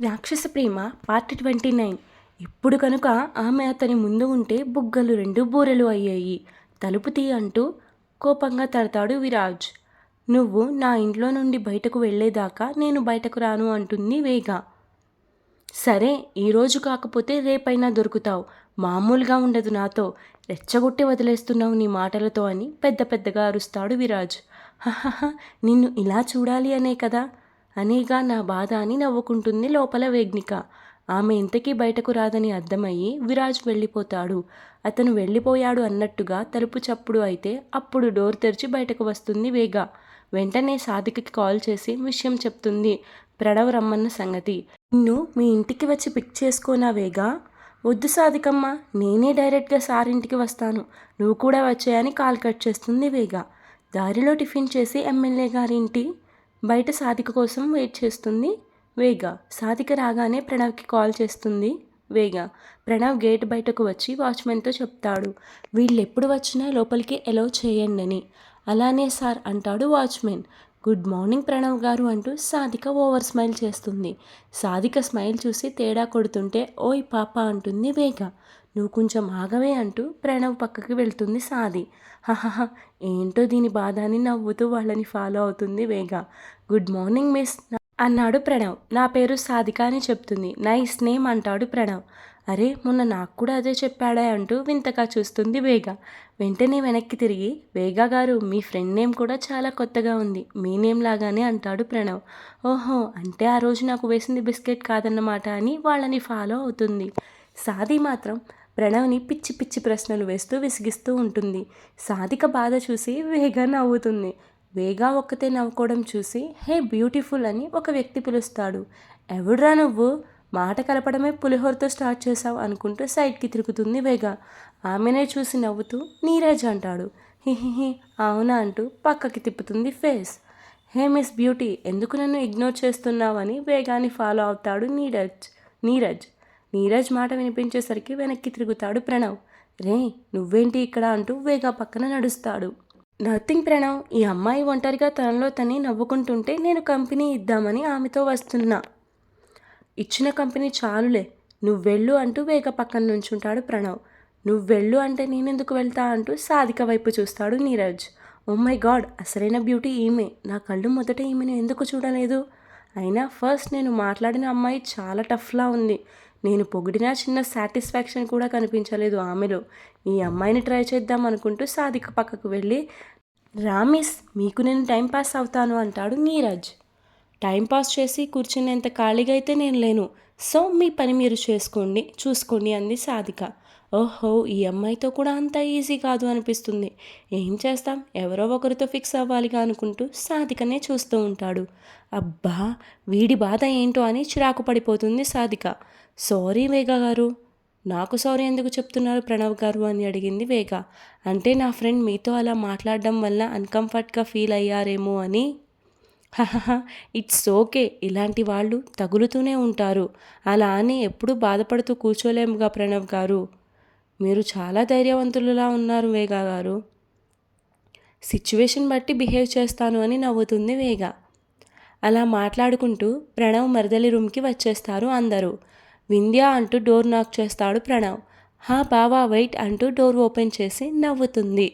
రాక్షస ప్రేమ part twenty nine ఇప్పుడు కనుక ఆమె అతని ముందు ఉంటే బుగ్గలు రెండు బూరెలు అయ్యాయి. తలుపు తీ అంటూ కోపంగా తడతాడు విరాజ్. నువ్వు నా ఇంట్లో నుండి బయటకు వెళ్ళేదాకా నేను బయటకు రాను అంటుంది వేగ. సరే ఈరోజు కాకపోతే రేపైనా దొరుకుతావు. మామూలుగా ఉండదు నాతో. రెచ్చగొట్టి వదిలేస్తున్నావు నీ మాటలతో అని పెద్ద పెద్దగా అరుస్తాడు విరాజ్. హహహ నిన్ను ఇలా చూడాలి అనే కదా? అనేగా నా బాధ అని నవ్వుకుంటుంది లోపల వేగ్నిక. ఆమె ఇంతకీ బయటకు రాదని అర్థమయ్యి విరాజ్ వెళ్ళిపోతాడు. అతను వెళ్ళిపోయాడు అన్నట్టుగా తలుపు చప్పుడు అయితే అప్పుడు డోర్ తెరిచి బయటకు వస్తుంది వేగ. వెంటనే సాధికకి కాల్ చేసి విషయం చెప్తుంది ప్రణవ్ రమ్మన్న సంగతి. నిన్ను మీ ఇంటికి వచ్చి పిక్ చేసుకోనా వేగా? వద్దు సాధికమ్మ నేనే డైరెక్ట్గా సార్ ఇంటికి వస్తాను. నువ్వు కూడా వచ్చాయని కాల్ కట్ చేస్తుంది వేగ. దారిలో టిఫిన్ చేసి ఎమ్మెల్యే గారి ఇంటి బయట సాధిక కోసం వెయిట్ చేస్తుంది వేగ. సాధిక రాగానే ప్రణవ్కి కాల్ చేస్తుంది వేగ. ప్రణవ్ గేట్ బయటకు వచ్చి వాచ్మెన్తో చెప్తాడు వీళ్ళు ఎప్పుడు వచ్చినా లోపలికి ఎలో చేయండి అని. అలానే సార్ అంటాడు వాచ్మెన్ గుడ్ మార్నింగ్ ప్రణవ్ గారు అంటూ సాధిక ఓవర్ స్మైల్ చేస్తుంది. సాధిక స్మైల్ చూసి తేడా కొడుతుంటే ఓయ్ పాప అంటుంది వేగ. నువ్వు కొంచెం ఆగవే అంటూ ప్రణవ్ పక్కకి వెళ్తుంది సాది. హహహ ఏంటో దీని బాధ అని నవ్వుతూ వాళ్ళని ఫాలో అవుతుంది వేగ. Good morning miss. అన్నాడు ప్రణవ్. నా పేరు సాధిక అని చెప్తుంది. నైస్ నేమ్ అంటాడు ప్రణవ్. అరే మొన్న నాకు కూడా అదే చెప్పాడే అంటూ వింతగా చూస్తుంది వేగ. వెంటనే వెనక్కి తిరిగి వేగా గారు మీ ఫ్రెండ్ నేమ్ కూడా చాలా కొత్తగా ఉంది. మీ నేమ్ లాగానే అంటాడు ప్రణవ్. ఓహో అంటే ఆ రోజు నాకు వేసింది బిస్కెట్ కాదన్నమాట అని వాళ్ళని ఫాలో అవుతుంది. సాది మాత్రం ప్రణవ్ని పిచ్చి పిచ్చి ప్రశ్నలు వేస్తూ విసిగిస్తూ ఉంటుంది. సాధిక బాధ చూసి వేగా నవ్వుతుంది. వేగా ఒక్కతే నవ్వుకోవడం చూసి హే బ్యూటిఫుల్ అని ఒక వ్యక్తి పిలుస్తాడు. ఎవడ్రా నువ్వు? మాట కలపడమే పులిహోరతో స్టార్ట్ చేసావు అనుకుంటూ సైడ్కి తిరుగుతుంది వేగా. ఆమెనే చూసి నవ్వుతూ నీరజ్ అంటాడు. హిహిహి అవునా అంటూ పక్కకి తిప్పుతుంది ఫేస్. హే మిస్ బ్యూటీ ఎందుకు నన్ను ఇగ్నోర్ చేస్తున్నావని వేగాన్ని ఫాలో అవుతాడు నీరజ్. నీరజ్. నీరజ్ మాట వినిపించేసరికి వెనక్కి తిరుగుతాడు ప్రణవ్. రే నువ్వేంటి ఇక్కడ అంటూ వేగా పక్కన నడుస్తాడు. నథింగ్ ప్రణవ్ ఈ అమ్మాయి ఒంటరిగా తనలో తని నవ్వుకుంటుంటే నేను కంపెనీ ఇద్దామని ఆమెతో వస్తున్నా. ఇచ్చిన కంపెనీ చాలులే. నువ్వు వెళ్ళు అంటూ వేగ పక్కన నుంచుంటాడు ప్రణవ్. నువ్వు వెళ్ళు అంటే నేనెందుకు వెళ్తా అంటూ సాధిక వైపు చూస్తాడు నీరజ్. ఓ మై గాడ్ అసలైన బ్యూటీ ఈమె. నా కళ్ళు మొదట ఈమెను ఎందుకు చూడలేదు? అయినా ఫస్ట్ నేను మాట్లాడిన అమ్మాయి చాలా టఫ్లా ఉంది. నేను పొగిడినా చిన్న సాటిస్ఫాక్షన్ కూడా కనిపించలేదు ఆమెలో. ఈ అమ్మాయిని ట్రై చేద్దాం అనుకుంటూ సాధిక పక్కకు వెళ్ళి రామిస్ మీకు నేను టైంపాస్ అవుతాను అంటాడు నీరజ్. టైంపాస్ చేసి కూర్చునేంత ఖాళీగా అయితే నేను లేను. సో మీ పని మీరు చేసుకోండి చూసుకోండి అంది సాధిక ఓహో ఈ అమ్మాయితో కూడా అంత ఈజీ కాదు అనిపిస్తుంది. ఏం చేస్తాం? ఎవరో ఒకరితో ఫిక్స్ అవ్వాలిగా అనుకుంటూ సాధికనే చూస్తూ ఉంటాడు. అబ్బా వీడి బాధ ఏంటో అని చిరాకు పడిపోతుంది సాధిక సారీ వేగా గారు. నాకు సారీ ఎందుకు చెప్తున్నారు ప్రణవ్ గారు అని అడిగింది వేగ. అంటే నా ఫ్రెండ్ మీతో అలా మాట్లాడడం వల్ల అన్కంఫర్ట్గా ఫీల్ అయ్యారేమో అని. ఇట్స్ ఓకే ఇలాంటి వాళ్ళు తగులుతూనే ఉంటారు. అలా అని ఎప్పుడూ బాధపడుతూ కూర్చోలేముగా ప్రణవ్ గారు. మీరు చాలా ధైర్యవంతులులా ఉన్నారు వేగా గారు. సిచ్యువేషన్ బట్టి బిహేవ్ చేస్తాను అని నవ్వుతుంది వేగ. అలా మాట్లాడుకుంటూ ప్రణవ్ మరదలి రూమ్కి వచ్చేస్తారు అందరూ. వింధ్య అంటూ డోర్ నాక్ చేస్తాడు ప్రణవ్. హా బావా వెయిట్ అంటూ డోర్ ఓపెన్ చేసి నవ్వుతుంది.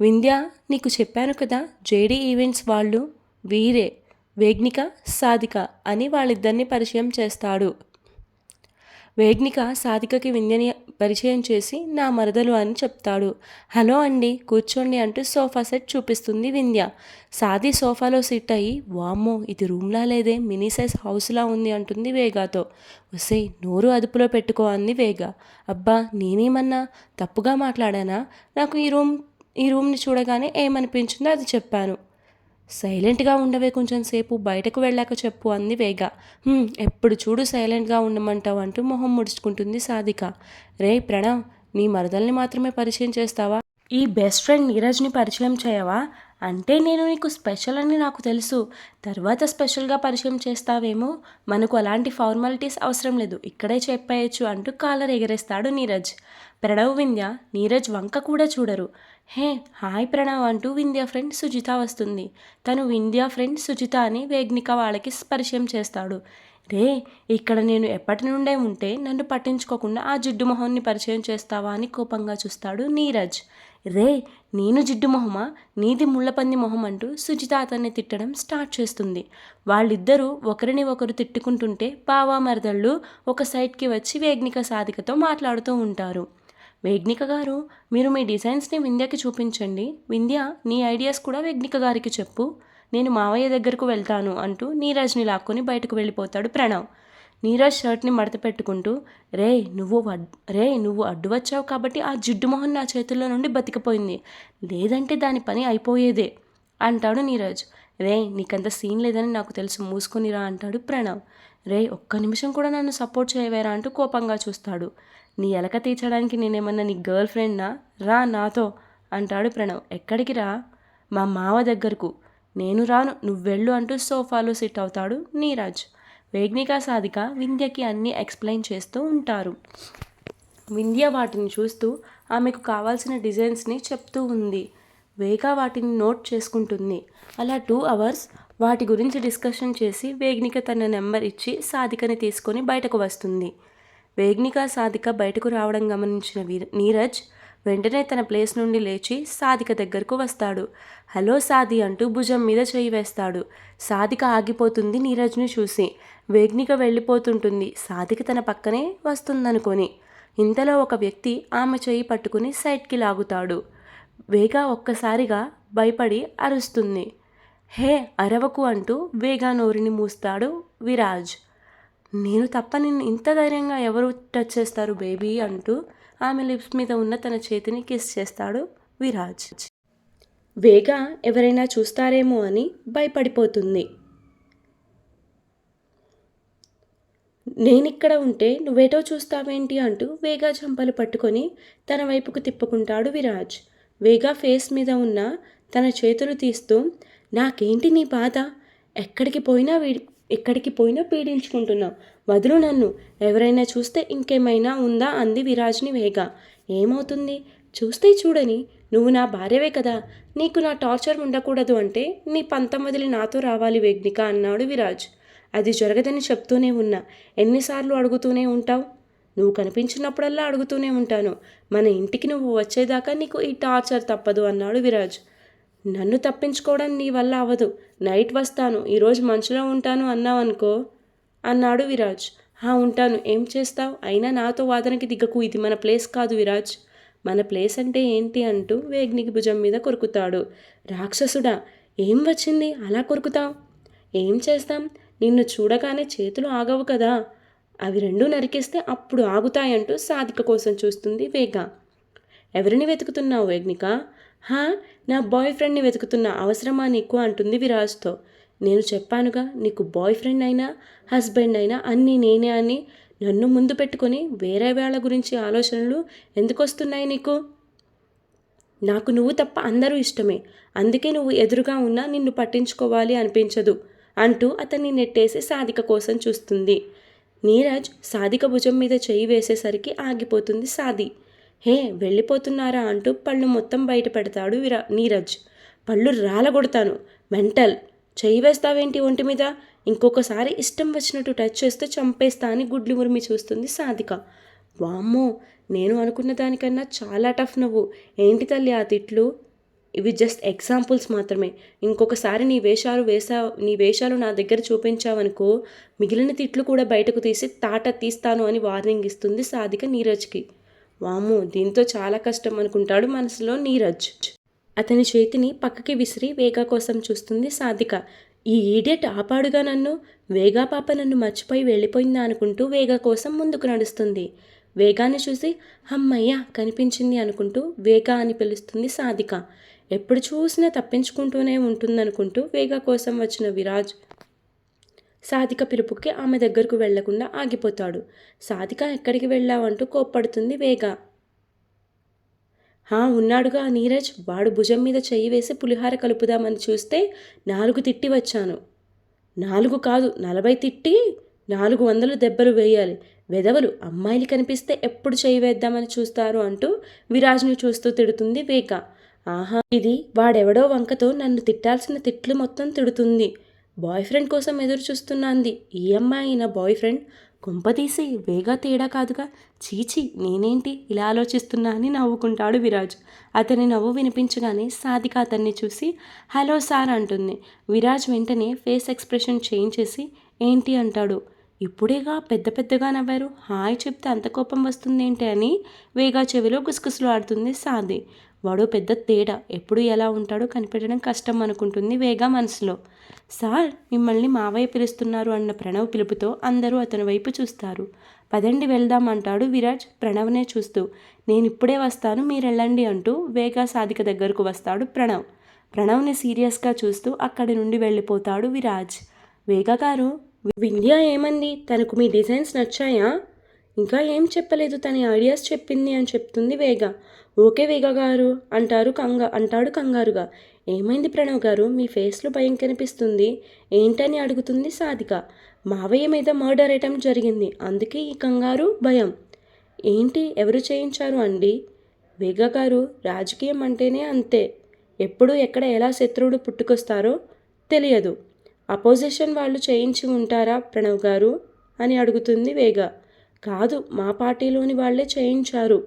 వింధ్య నీకు చెప్పాను కదా జేడీ ఈవెంట్స్ వాళ్ళు వీరే వేగ్నిక సాధిక అని వాళ్ళిద్దరిని పరిచయం చేస్తాడు. వేగ్నిక సాధికకి వింధ్యని పరిచయం చేసి నా మరదలు అని చెప్తాడు. హలో అండి కూర్చోండి అంటూ సోఫా సెట్ చూపిస్తుంది వింధ్య. సాది సోఫాలో సిట్ అయ్యి వామ్మో ఇది రూమ్లా లేదే? మినీ సైజ్ హౌస్లా ఉంది అంటుంది వేగాతో. వసే నోరు అదుపులో పెట్టుకో అంది వేగ. అబ్బా నేనేమన్నా తప్పుగా మాట్లాడానా? నాకు ఈ రూమ్ ఈ రూమ్ని చూడగానే ఏమనిపించిందో అది చెప్పాను. సైలెంట్గా ఉండవే కొంచెం సేపు బయటకు వెళ్ళాక చెప్పు అంది వేగ. ఎప్పుడు చూడు సైలెంట్గా ఉండమంటావు అంటూ మొహం ముడుచుకుంటుంది సాధిక. రే ప్రణవ్ నీ మరదల్ని మాత్రమే పరిచయం చేస్తావా? ఈ బెస్ట్ ఫ్రెండ్ నీరజ్ని పరిచయం చేయవా? అంటే నేను నీకు స్పెషల్ అని నాకు తెలుసు. తర్వాత స్పెషల్గా పరిచయం చేస్తావేమో? మనకు అలాంటి ఫార్మాలిటీస్ అవసరం లేదు. ఇక్కడే చెప్పేయచ్చు అంటూ కాలర్ ఎగరేస్తాడు నీరజ్. ప్రణవ్ వింధ్య నీరజ్ వంక కూడా చూడరు. హే హాయ్ ప్రణవ్ అంటూ వింధ్య ఫ్రెండ్ సుజిత వస్తుంది. తను వింధ్య ఫ్రెండ్ సుజిత అని వేగ్నిక వాళ్ళకి పరిచయం చేస్తాడు. రే ఇక్కడ నేను ఎప్పటి నుండే ఉంటే నన్ను పట్టించుకోకుండా ఆ జిడ్డు మొహాన్ని పరిచయం చేస్తావా అని కోపంగా చూస్తాడు నీరజ్. రే నేను జిడ్డు మొహమా? నీది ముళ్ళపంది మొహం అంటూ సుజిత అతన్ని తిట్టడం స్టార్ట్ చేస్తుంది. వాళ్ళిద్దరూ ఒకరిని ఒకరు తిట్టుకుంటుంటే బావా మరదళ్ళు ఒక సైడ్కి వచ్చి వేగ్నిక సాధికతో మాట్లాడుతూ ఉంటారు. వేగ్నిక గారు మీరు మీ డిజైన్స్ని వింధ్యకి చూపించండి. వింధ్య నీ ఐడియాస్ కూడా వేగ్నిక గారికి చెప్పు. నేను మావయ్య దగ్గరకు వెళ్తాను అంటూ నీరజ్ని లాక్కొని బయటకు వెళ్ళిపోతాడు ప్రణవ్. నీరజ్ షర్ట్ని మడత పెట్టుకుంటూ రే నువ్వు రే నువ్వు అడ్డు వచ్చావు కాబట్టి ఆ జిడ్డు మొహం నా చేతుల్లో నుండి బతికిపోయింది. లేదంటే దాని పని అయిపోయేదే అంటాడు నీరజ్. రే నీకంత సీన్ లేదని నాకు తెలుసు మూసుకునిరా అంటాడు ప్రణవ్. రే ఒక్క నిమిషం కూడా నన్ను సపోర్ట్ చేయవేరా అంటూ కోపంగా చూస్తాడు. నీ ఎలక తీర్చడానికి నేనేమన్నా నీ గర్ల్ ఫ్రెండ్నా? రా నాతో అంటాడు ప్రణవ్. ఎక్కడికి రా? మా మావ దగ్గరకు. నేను రాను నువ్వెళ్ళు అంటూ సోఫాలో సిట్ అవుతాడు నీరాజ్. వేగ్నిక సాధిక వింధ్యకి అన్నీ ఎక్స్ప్లెయిన్ చేస్తూ ఉంటారు. వింధ్య వాటిని చూస్తూ ఆమెకు కావాల్సిన డిజైన్స్ని చెప్తూ ఉంది. వేగా వాటిని నోట్ చేసుకుంటుంది. అలా టూ అవర్స్ వాటి గురించి డిస్కషన్ చేసి వేగ్నిక తన నెంబర్ ఇచ్చి సాధికని తీసుకొని బయటకు వస్తుంది. వేగ్నిక సాధిక బయటకు రావడం గమనించిన వీర నీరజ్ వెంటనే తన ప్లేస్ నుండి లేచి సాధిక దగ్గరకు వస్తాడు. హలో సాది అంటూ భుజం మీద చేయి వేస్తాడు. సాధిక ఆగిపోతుంది నీరజ్ని చూసి. వేగ్నిక వెళ్ళిపోతుంటుంది. సాధిక తన పక్కనే వస్తుందనుకొని. ఇంతలో ఒక వ్యక్తి ఆమె చేయి పట్టుకుని సైడ్కి లాగుతాడు. వేగా ఒక్కసారిగా భయపడి అరుస్తుంది. హే అరవకు అంటూ వేగా నోరిని మూస్తాడు విరాజ్. నేను తప్ప నిన్ను ఇంత ధైర్యంగా ఎవరు టచ్ చేస్తారు బేబీ అంటూ ఆమె లిప్స్ మీద ఉన్న తన చేతిని కిస్ చేస్తాడు విరాజ్. వేగా ఎవరైనా చూస్తారేమో అని భయపడిపోతుంది. నేనిక్కడ ఉంటే నువ్వేటో చూస్తావేంటి అంటూ వేగా చంపలు పట్టుకొని తన వైపుకు తిప్పుకుంటాడు విరాజ్. వేగా ఫేస్ మీద ఉన్న తన చేతులు తీస్తూ నాకేంటి నీ బాధ? ఎక్కడికి పోయినా వీడి ఎక్కడికి పోయినా పీడించుకుంటున్నావు. వదులు నన్ను. ఎవరైనా చూస్తే ఇంకేమైనా ఉందా? అంది విరాజ్ని వేగ. ఏమవుతుంది? చూస్తే చూడని. నువ్వు నా భార్యవే కదా. నీకు నా టార్చర్ ఉండకూడదు అంటే నీ పంతం వదిలి నాతో రావాలి వేగ్నిక అన్నాడు విరాజ్. అది జరగదని చెప్తూనే ఉన్నా. ఎన్నిసార్లు అడుగుతూనే ఉంటావు? నువ్వు కనిపించినప్పుడల్లా అడుగుతూనే ఉంటాను. మన ఇంటికి నువ్వు వచ్చేదాకా నీకు ఈ టార్చర్ తప్పదు అన్నాడు విరాజ్. నన్ను తప్పించుకోవడం నీ వల్ల అవ్వదు. నైట్ వస్తాను. ఈరోజు మంచులో ఉంటాను అన్నావనుకో అన్నాడు విరాజ్. హా ఉంటాను. ఏం చేస్తావు? అయినా నాతో వాదనకి దిగకు. ఇది మన ప్లేస్ కాదు విరాజ్. మన ప్లేస్ అంటే ఏంటి అంటూ వేగ్నికి భుజం మీద కొరుకుతాడు. రాక్షసుడా ఏం వచ్చింది? అలా కొరుకుతావు? ఏం చేస్తాం? నిన్ను చూడగానే చేతులు ఆగవు కదా. అవి రెండూ నరికేస్తే అప్పుడు ఆగుతాయంటూ సాధిక కోసం చూస్తుంది వేగ. ఎవరిని వెతుకుతున్నావు వేగ్నిక? హా నా బాయ్ ఫ్రెండ్ని వెతుకుతున్న అవసరమా నీకు అంటుంది విరాజ్తో. నేను చెప్పానుగా నీకు బాయ్ ఫ్రెండ్ అయినా హస్బెండ్ అయినా అన్నీ నేనే అని నన్ను ముందు పెట్టుకొని వేరే వేళ గురించి ఆలోచనలు ఎందుకు వస్తున్నాయి నీకు? నాకు నువ్వు తప్ప అందరూ ఇష్టమే. అందుకే నువ్వు ఎదురుగా ఉన్నా నిన్ను పట్టించుకోవాలి అనిపించదు అంటూ అతన్ని నెట్టేసి సాధిక కోసం చూస్తుంది. నీరజ్ సాధిక భుజం మీద చేయి వేసేసరికి ఆగిపోతుంది సాది. హే వెళ్ళిపోతున్నారా అంటూ పళ్ళు మొత్తం బయట పెడతాడు విరా నీరజ్. పళ్ళు రాలగొడతాను. మెంటల్. చేయి వేస్తావేంటి ఒంటి మీద? ఇంకొకసారి ఇష్టం వచ్చినట్టు టచ్ చేస్తే చంపేస్తా అని గుడ్లు మురిమి చూస్తుంది సాధిక. వామ్మో నేను అనుకున్న దానికన్నా చాలా టఫ్ నువ్వు. ఏంటి తల్లి ఆ తిట్లు? ఇవి జస్ట్ ఎగ్జాంపుల్స్ మాత్రమే. ఇంకొకసారి నీ వేషాలు వేసా నీ వేషాలు నా దగ్గర చూపించావనుకో మిగిలిన తిట్లు కూడా బయటకు తీసి తాట తీస్తాను అని వార్నింగ్ ఇస్తుంది సాధిక నీరజ్కి. వాము దీంతో చాలా కష్టం అనుకుంటాడు మనసులో నీరజ్. అతని చేతిని పక్కకి విసిరి వేగా కోసం చూస్తుంది సాధిక. ఈ ఈడియట్ ఆపాడుగా నన్ను వేగా పాప నన్ను మర్చిపోయి వెళ్ళిపోయిందా అనుకుంటూ వేగా కోసం ముందుకు నడుస్తుంది. వేగాన్ని చూసి అమ్మయ్యా కనిపించింది అనుకుంటూ వేగా అని పిలుస్తుంది సాధిక. ఎప్పుడు చూసినా తప్పించుకుంటూనే ఉంటుందనుకుంటూ వేగా కోసం వచ్చిన విరాజ్ సాధిక పిలుపుకి ఆమె దగ్గరకు వెళ్ళకుండా ఆగిపోతాడు. సాధిక ఎక్కడికి వెళ్ళావంటూ కోప్పడుతుంది వేగ. హా ఉన్నాడుగా నీరజ్. వాడు భుజం మీద చెయ్యి వేసి పులిహార కలుపుదామని చూస్తే నాలుగు తిట్టి వచ్చాను. నాలుగు కాదు నలభై తిట్టి నాలుగు వందలు దెబ్బలు వేయాలి. వెదవలు అమ్మాయిలు కనిపిస్తే ఎప్పుడు చేయి వేద్దామని చూస్తారు అంటూ విరాజ్ను చూస్తూ తిడుతుంది వేక ఆహా ఇది వాడెవడో వంకతో నన్ను తిట్టాల్సిన తిట్లు మొత్తం తిడుతుంది. బాయ్ ఫ్రెండ్ కోసం ఎదురు చూస్తున్నా అంది. ఈ అమ్మాయి అయిన బాయ్ ఫ్రెండ్ కుంపతీసి వేగా తేడా కాదుగా. చీచి నేనేంటి ఇలా ఆలోచిస్తున్నా అని నవ్వుకుంటాడు విరాజ్. అతని నవ్వు వినిపించగానే సాధిక అతన్ని చూసి హలో సార్ అంటుంది. విరాజ్ వెంటనే ఫేస్ ఎక్స్ప్రెషన్ చేంజ్ చేసి ఏంటి అంటాడు. ఇప్పుడేగా పెద్ద పెద్దగా నవ్వారు. హాయ్ చెప్తే అంత కోపం వస్తుందేంటి అని వేగా చెవిలో గుసగుసలు ఆడుతుంది సాది. వాడు పెద్ద తేడా. ఎప్పుడు ఎలా ఉంటాడో కనిపెట్టడం కష్టం అనుకుంటుంది వేగా మనసులో. సార్ మిమ్మల్ని మావయ్య పిలుస్తున్నారు అన్న ప్రణవ్ పిలుపుతో అందరూ అతని వైపు చూస్తారు. పదండి వెళ్దాం అంటాడు విరాజ్ ప్రణవ్నే చూస్తూ. నేను ఇప్పుడే వస్తాను మీరు వెళ్ళండి అంటూ వేగా సాధిక దగ్గరకు వస్తాడు ప్రణవ్. ప్రణవ్ని సీరియస్గా చూస్తూ అక్కడి నుండి వెళ్ళిపోతాడు విరాజ్. వేగా గారు వింధ్య ఏమంది? తనకు మీ డిజైన్స్ నచ్చాయా? ఇంకా ఏం చెప్పలేదు తన ఐడియాస్ చెప్పింది అని చెప్తుంది వేగ. ఓకే వేగ గారు అంటారు కంగ అంటాడు కంగారుగా. ఏమైంది ప్రణవ్ గారు? మీ ఫేస్లో భయం కనిపిస్తుంది. ఏంటని అడుగుతుంది సాధిక. మావయ్య మీద మర్డర్ అయ్యటం జరిగింది. అందుకే ఈ కంగారు భయం. ఏంటి? ఎవరు చేయించారు అండి? వేగ గారు రాజకీయం అంటేనే అంతే. ఎప్పుడు ఎక్కడ ఎలా శత్రువులు పుట్టుకొస్తారో తెలియదు. అపోజిషన్ వాళ్ళు చేయించి ఉంటారా ప్రణవ్ గారు? అని అడుగుతుంది వేగ. కాదు మా పార్టీలోని వాళ్ళే చేయించారు.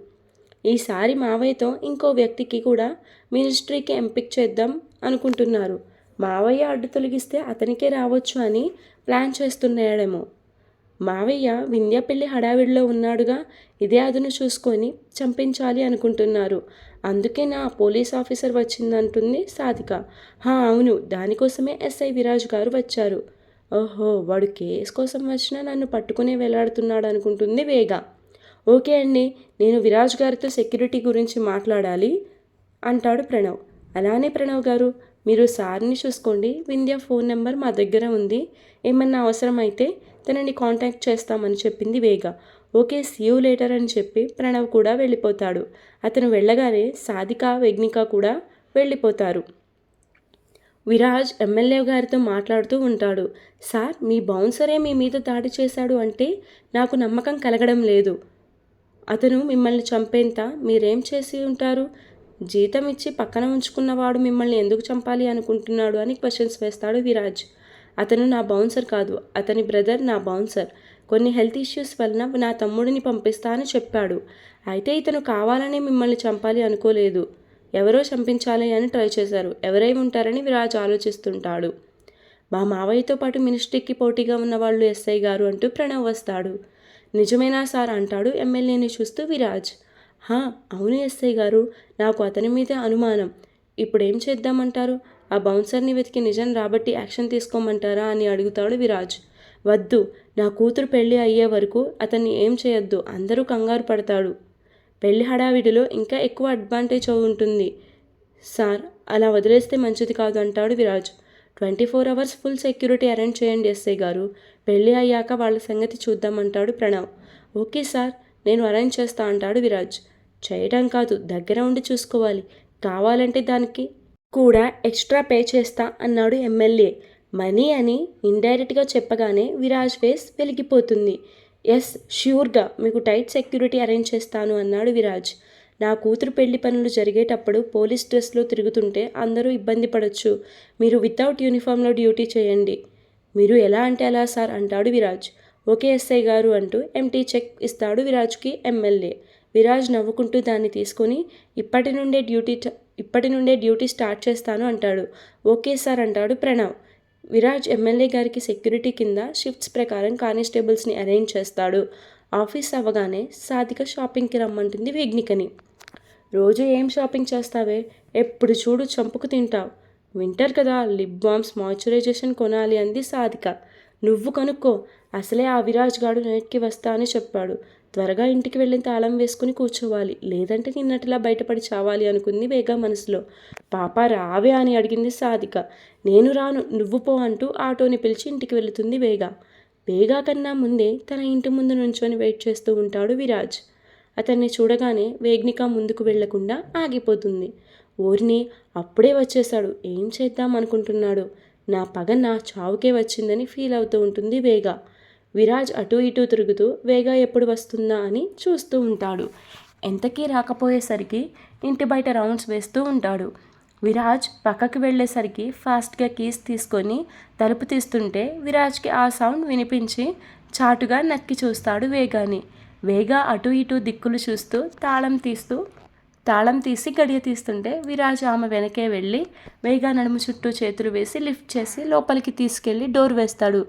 ఈసారి మావయ్యతో ఇంకో వ్యక్తికి కూడా మినిస్ట్రీకి ఎంపిక చేద్దాం అనుకుంటున్నారు. మావయ్య అడ్డు తొలగిస్తే అతనికే రావచ్చు అని ప్లాన్ చేస్తున్నాడేమో. మావయ్య వింధ్య పెళ్ళి హడావిడిలో ఉన్నాడుగా ఇదే అదును చూసుకొని చంపించాలి అనుకుంటున్నారు. అందుకే నా పోలీస్ ఆఫీసర్ వచ్చిందంటుంది సాధిక. హా అవును దానికోసమే ఎస్ఐ విరాజ్ గారు వచ్చారు. ఓహో వాడు కేసు కోసం వచ్చినా నన్ను పట్టుకునే వేలాడుతున్నాడు అనుకుంటుంది వేగ. ఓకే అండి నేను విరాజ్ గారితో సెక్యూరిటీ గురించి మాట్లాడాలి అంటాడు ప్రణవ్. అలానే ప్రణవ్ గారు మీరు సార్ని చూసుకోండి. వింధ్య ఫోన్ నెంబర్ మా దగ్గర ఉంది. ఏమన్నా అవసరమైతే తనని కాంటాక్ట్ చేస్తామని చెప్పింది వేగ. ఓకే సీయూ లేటర్ అని చెప్పి ప్రణవ్ కూడా వెళ్ళిపోతాడు. అతను వెళ్ళగానే సాధిక వెగ్నిక కూడా వెళ్ళిపోతారు. విరాజ్ ఎమ్మెల్యే గారితో మాట్లాడుతూ ఉంటాడు. సార్ మీ బౌన్సరే మీ మీద దాడి చేశాడు అంటే నాకు నమ్మకం కలగడం లేదు. అతను మిమ్మల్ని చంపేంత మీరేం చేసి ఉంటారు? జీతం ఇచ్చి పక్కన ఉంచుకున్నవాడు మిమ్మల్ని ఎందుకు చంపాలి అనుకుంటున్నాడు? అని క్వశ్చన్స్ వేస్తాడు విరాజ్. అతను నా బౌన్సర్ కాదు. అతని బ్రదర్ నా బౌన్సర్. కొన్ని హెల్త్ ఇష్యూస్ వలన నా తమ్ముడిని పంపిస్తా అని చెప్పాడు. అయితే ఇతను కావాలనే మిమ్మల్ని చంపాలి అనుకోలేదు. ఎవరో చంపించాలి అని ట్రై చేశారు. ఎవరై ఉంటారని విరాజ్ ఆలోచిస్తుంటాడు. మా మావయ్యతో పాటు మినిస్ట్రీకి పోటీగా ఉన్న వాళ్ళు ఎస్ఐ గారు అంటూ ప్రణవ్ వస్తాడు. నిజమేనా సార్? అంటాడు ఎమ్మెల్యేని చూస్తూ విరాజ్. హా అవును ఎస్ఐ గారు. నాకు అతని మీద అనుమానం. ఇప్పుడేం చేద్దామంటారు? ఆ బౌన్సర్ని వెతికి నిజం రాబట్టి యాక్షన్ తీసుకోమంటారా అని అడుగుతాడు విరాజ్. వద్దు నా కూతురు పెళ్ళి అయ్యే వరకు అతన్ని ఏం చేయొద్దు. అందరూ కంగారు పడతాడు. పెళ్ళి హడావిడిలో ఇంకా ఎక్కువ అడ్వాంటేజ్ ఉంటుంది. సార్ అలా వదిలేస్తే మంచిది కాదు అంటాడు Viraj. Twenty four hours full security arrange చేయండి ఎస్ఐ గారు. పెళ్ళి అయ్యాక వాళ్ళ సంగతి చూద్దామంటాడు ప్రణవ్. ఓకే సార్ నేను అరేంజ్ చేస్తా అంటాడు విరాజ్. చేయడం కాదు దగ్గర ఉండి చూసుకోవాలి. కావాలంటే దానికి కూడా ఎక్స్ట్రా పే చేస్తా అన్నాడు ఎమ్మెల్యే. మనీ అని ఇండైరెక్ట్గా చెప్పగానే విరాజ్ ఫేస్ వెలిగిపోతుంది. ఎస్ ష్యూర్గా మీకు టైట్ సెక్యూరిటీ అరేంజ్ చేస్తాను అన్నాడు విరాజ్. నా కూతురు పెళ్ళి పనులు జరిగేటప్పుడు పోలీస్ డ్రెస్లో తిరుగుతుంటే అందరూ ఇబ్బంది పడవచ్చు మీరు వితౌట్ యూనిఫామ్లో డ్యూటీ చేయండి. మీరు ఎలా అంటే అలా సార్ అంటాడు విరాజ్. ఓకే ఎస్ఐ గారు అంటూ ఎంటీ చెక్ ఇస్తాడు విరాజ్కి ఎమ్మెల్యే. విరాజ్ నవ్వుకుంటూ దాన్ని తీసుకొని ఇప్పటి నుండే డ్యూటీ ఇప్పటి నుండే డ్యూటీ స్టార్ట్ చేస్తాను అంటాడు. ఓకే సార్ అంటాడు ప్రణవ్. విరాజ్ ఎమ్మెల్యే గారికి సెక్యూరిటీ కింద షిఫ్ట్స్ ప్రకారం కానిస్టేబుల్స్ని అరేంజ్ చేస్తాడు. ఆఫీస్ అవ్వగానే సాధిక షాపింగ్కి రమ్మంటుంది విఘ్నికని. రోజు ఏం షాపింగ్ చేస్తావే? ఎప్పుడు చూడు చంపుకు తింటావు. వింటర్ కదా లిప్ బామ్స్ మాయిశ్చరైజేషన్ కొనాలి అంది సాధిక. నువ్వు కనుక్కో అసలే ఆ విరాజ్ గాడు నైట్కి వస్తా అని చెప్పాడు. త్వరగా ఇంటికి వెళ్ళిన తాళం వేసుకుని కూర్చోవాలి. లేదంటే నిన్నటిలా బయటపడి చావాలి అనుకుంది వేగా మనసులో. పాప రావే అని అడిగింది సాధిక. నేను రాను నువ్వు పో అంటూ ఆటోని పిలిచి ఇంటికి వెళుతుంది వేగా. వేగా కన్నా ముందే తన ఇంటి ముందు నుంచొని వెయిట్ చేస్తూ ఉంటాడు విరాజ్. అతన్ని చూడగానే వేగ్నిక ముందుకు వెళ్ళకుండా ఆగిపోతుంది. ఓర్ని అప్పుడే వచ్చేశాడు. ఏం చేద్దాం అనుకుంటున్నాడు? నా పగ నా చావుకే వచ్చిందని ఫీల్ అవుతూ ఉంటుంది వేగా. విరాజ్ అటూ ఇటు తిరుగుతూ వేగా ఎప్పుడు వస్తుందా? అని చూస్తూ ఉంటాడు. ఎంతకీ రాకపోయేసరికి ఇంటి బయట రౌండ్స్ వేస్తూ ఉంటాడు. విరాజ్ పక్కకి వెళ్ళేసరికి ఫాస్ట్గా కీస్ తీసుకొని తలుపు తీస్తుంటే విరాజ్కి ఆ సౌండ్ వినిపించి చాటుగా నక్కి చూస్తాడు వేగాని. వేగా అటు ఇటు దిక్కులు చూస్తూ తాళం తీస్తూ తాళం తీసి గడియ తీస్తుంటే విరాజ్ ఆమె వెనకే వెళ్ళి వేగా నడుము చుట్టూ చేతులు వేసి లిఫ్ట్ చేసి లోపలికి తీసుకెళ్ళి డోర్ వేస్తాడు.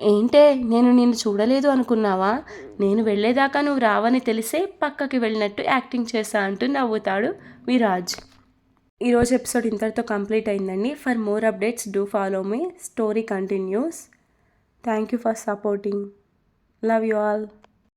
ఏంటే నేను నిన్ను చూడలేదు అనుకున్నావా? నేను వెళ్ళేదాకా నువ్వు రావని తెలిసే పక్కకి వెళ్ళినట్టు యాక్టింగ్ చేశా అంటూ నవ్వుతాడు విరాజ్. ఈరోజు ఎపిసోడ్ ఇంతటితో కంప్లీట్ అయిందండి. For more updates do follow me. Story continues. Thank you for supporting. Love you all.